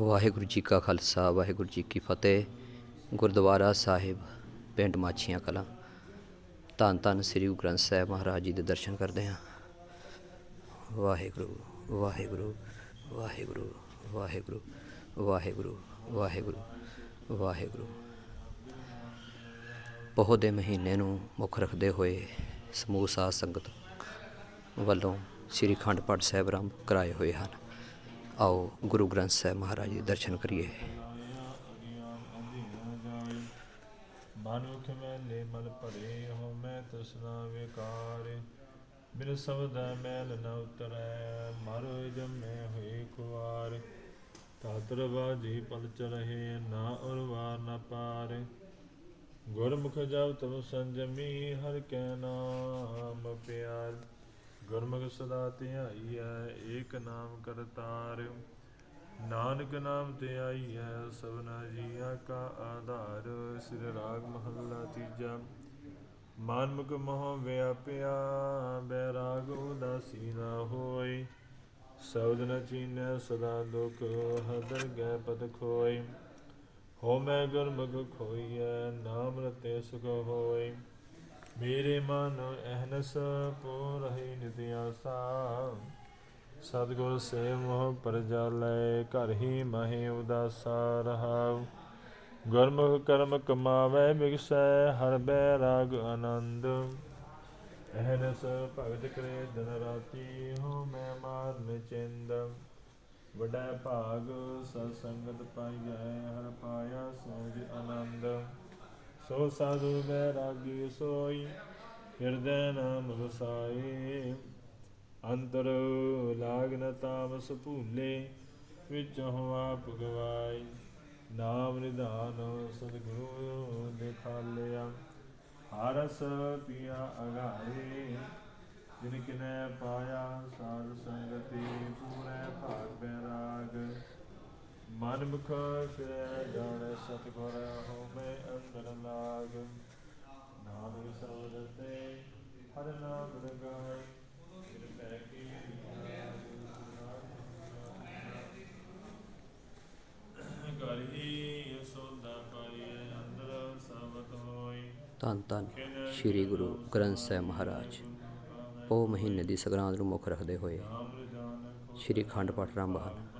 ਵਾਹਿਗੁਰੂ ਜੀ ਕਾ ਖਾਲਸਾ, ਵਾਹਿਗੁਰੂ ਜੀ ਕੀ ਫਤਿਹ। ਗੁਰਦੁਆਰਾ ਸਾਹਿਬ, ਪਿੰਡ ਮਾਛੀਆਂ ਕਲਾਂ। ਧੰਨ ਧੰਨ ਸ੍ਰੀ ਗੁਰੂ ਗ੍ਰੰਥ ਸਾਹਿਬ ਮਹਾਰਾਜ ਜੀ ਦੇ ਦਰਸ਼ਨ ਕਰਦੇ ਹਾਂ। ਵਾਹਿਗੁਰੂ ਵਾਹਿਗੁਰੂ ਵਾਹਿਗੁਰੂ ਵਾਹਿਗੁਰੂ ਵਾਹਿਗੁਰੂ ਵਾਹਿਗੁਰੂ ਵਾਹਿਗੁਰੂ। ਪੋਹ ਦੇ ਮਹੀਨੇ ਨੂੰ ਮੁੱਖ ਰੱਖਦੇ ਹੋਏ ਸਮੂਹ ਸਾਧ ਸੰਗਤ ਵੱਲੋਂ ਸ੍ਰੀ ਅਖੰਡ ਪਾਠ ਸਾਹਿਬ ਆਰੰਭ ਕਰਾਏ ਹੋਏ ਹਨ। ਆਓ ਗੁਰੂ ਗ੍ਰੰਥ ਸਾਹਿਬ ਮਹਾਰਾਜ ਦੇ ਦਰਸ਼ਨ ਕਰੀਏ। ਮਨੁਖ ਮੈਲੇ ਮਨ ਭਰੇ ਹੋ, ਮੈਂ ਤਸਨਾ ਵਿਕਾਰ। ਬਿਨ ਸਬਦ ਮੈਲ ਨ ਉਤਰੈ, ਮਰੋ ਜਮੇ ਹੋਏ ਕੁਆਰ ਤਾਤਰ ਬਾਜੀ ਪਲ ਚਰਹਿ ਨਾ ਉਰਵਾ ਨ ਪਾਰ। ਗੁਰਮੁਖ ਜਬ ਤਬ ਸੰਜਮੀ, ਹਰ ਕੈ ਨਾਮ ਪਿਆਰ। ਗੁਰਮੁਖ ਸਦਾ ਧਿਆਈਐ ਏਕ ਨਾਮ ਕਰਤਾਰ। ਨਾਨਕ ਨਾਮ ਤੇ ਆਈਐ ਸਭਨਾ ਜੀਆ ਕਾ ਆਧਾਰ। ਸਿਰ ਰਾਗ ਮਹੱਲਾ ਤੀਜਾ। ਮਾਨਮੁਖ ਮੋਹ ਵਿਆਪਿਆ, ਬੈਰਾਗ ਉਦਾਸੀ ਨਾ ਹੋਈ। ਸਬਦ ਨ ਚੀਨੈ, ਸਦਾ ਦੁਖ ਹਦਰ ਗੈ ਪਦ ਖੋਈ। ਹੋ ਮੈਂ ਗੁਰਮੁਖ ਖੋਈਐ, ਨਾਮ ਰਤੇ ਸੁਖ ਹੋਈ। ਮੇਰੇ ਮਨ ਅਹਨਸ ਪੋ ਰਹੀ ਨਿਤ ਆਸਾ ਸਤਿਗੁਰ ਸੇ ਮੋਹ ਪਰਜਾਲੈ, ਘਰ ਹੀ ਮਹੇ ਉਦਾਸਾ ਰਹਾਉ। ਗੁਰਮੁਖ ਕਰਮ ਕਮਾਵੇ ਬਿਗਸੈ ਹਰ ਬੈ ਰਾਗ ਆਨੰਦ। ਅਹਨਸ ਭਗਤ ਕਰੇ ਦਿਨ ਰਾਤੀ, ਹੋ ਮੈਂ ਮਾਨ ਚਿੰਦ। ਵਡਾ ਭਾਗ ਸਤ ਸੰਗਤ ਪਾਈਐ, ਹਰ ਪਾਇਆ ਸੋਜ ਆਨੰਦ। ਸੋ ਸਾਧੂ ਬੈਰਾਗੀ ਸੋਈ ਹਿਰਦੈ ਨਾਮ ਵਸਾਏ ਅੰਤਰ ਲਾਗ ਤਾਮਸ ਭੂਲੇ, ਵਿੱਚ ਹੋ ਆਪ ਗਵਾਈ ਨਾਮ ਨਿਧਾਨ ਸਤਿਗੁਰੂ ਦਿਖਾਲਿਆ ਹਰਸ ਪਿਆ ਅਗਾਰੇ ਜਿਨ ਕਿਨੈ ਪਾਇਆ ਸਾਧ ਸੰਗਤੀ ਮਨ ਫਿਰੈ ਜਾਣੈ ਸਤਿਗੁਰ ਹੋ ਅੰਦਰ ਲਾਗ ਨਾਮ ਸਬਦ ਤੇ ਹਰ ਨਾਮ ਲਗਾਏ ਫਿਰ ਪੈ ਕੀ ਘਰ ਹੀ ਸੋਦਾ ਪਾਈਏ ਅੰਦਰ ਸਬਤ ਹੋਈ ਧੰਨ ਧੰਨ ਸ੍ਰੀ ਗੁਰੂ ਗ੍ਰੰਥ ਸਾਹਿਬ ਮਹਾਰਾਜ ਪੋ ਮਹੀਨੇ ਦੀ ਸੰਗਰਾਂਦ ਨੂੰ ਮੁੱਖ ਰੱਖਦੇ ਹੋਏ ਸ੍ਰੀ ਅਖੰਡ ਪਾਠ ਆਰੰਭ ਹਨ